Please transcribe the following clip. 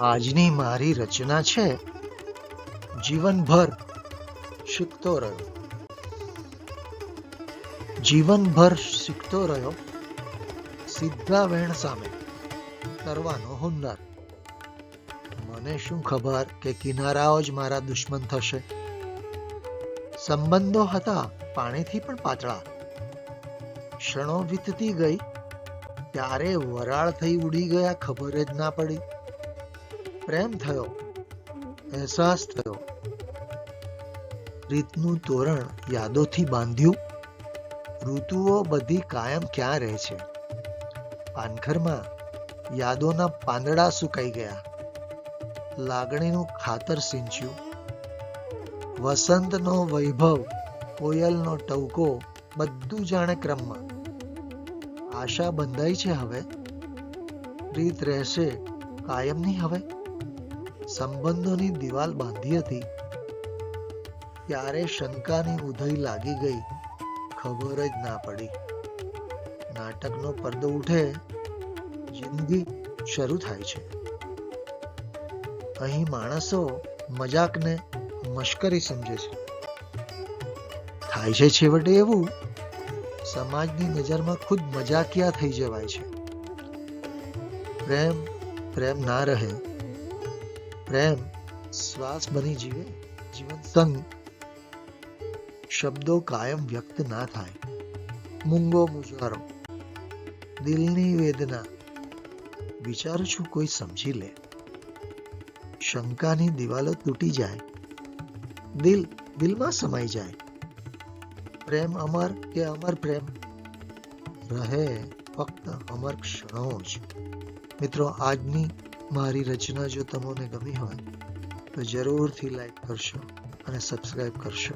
આજની મારી રચના છે જીવનભર શીખતો રહ્યો. જીવનભર શીખતો રહ્યો સીધા વેણ સામે કરવાનો હુન્નર. મને શું ખબર કે કિનારાઓ જ મારા દુશ્મન થશે? સંબંધો હતા પાણીથી પણ પાતળા. ક્ષણો વીતતી ગઈ, ત્યારે વરાળ થઈ ઉડી ગયા, ખબર જ ના પડી. પ્રેમ થયો, અહેસાસ થયો. રીતનું તોરણ યાદોથી બાંધ્યું. ઋતુઓ બધી કાયમ ક્યાં રહે છે? પાનખરમાં યાદોના પાંદડા સુકાઈ ગયા. લાગણીનું ખાતર સિંચ્યું. વસંતનો વૈભવ, કોયલનો ટવકો, બધું જાણે ક્રમમાં. આશા બંધાઈ છે હવે? રીત રહેશે કાયમની હવે? સંબંધોની દિવાલ બાંધી હતી. ત્યારે શંકાની ઉધઈ લાગી ગઈ. ખબર જ ના પડી. નાટકનો પડદો ઉઠે, જિંદગી શરૂ થાય છે. અહીં માણસો મજાકને મશ્કરી સમજે છે. થાય છે છેવટે એવું, સમાજની નજરમાં ખુદ મજાકિયા થઈ જવાય છે. પ્રેમ પ્રેમ ના રહે. પ્રેમ શ્વાસ બની જીવે જીવન સંગ શબ્દો કાયમ વ્યક્ત ના થાય મૂંગો મુજારો દિલની વેદના વિચારું છું કોઈ સમજી લે શંકાની દિવાલો તૂટી જાય દિલ દિલમાં સમાઈ જાય પ્રેમ અમર કે અમર પ્રેમ રહે ફક્ત અમર ક્ષણો જ મિત્રો આજની મારી રચના જો તમને ગમી હોય તો જરૂરથી લાઈક કરશો અને સબસ્ક્રાઈબ કરશો.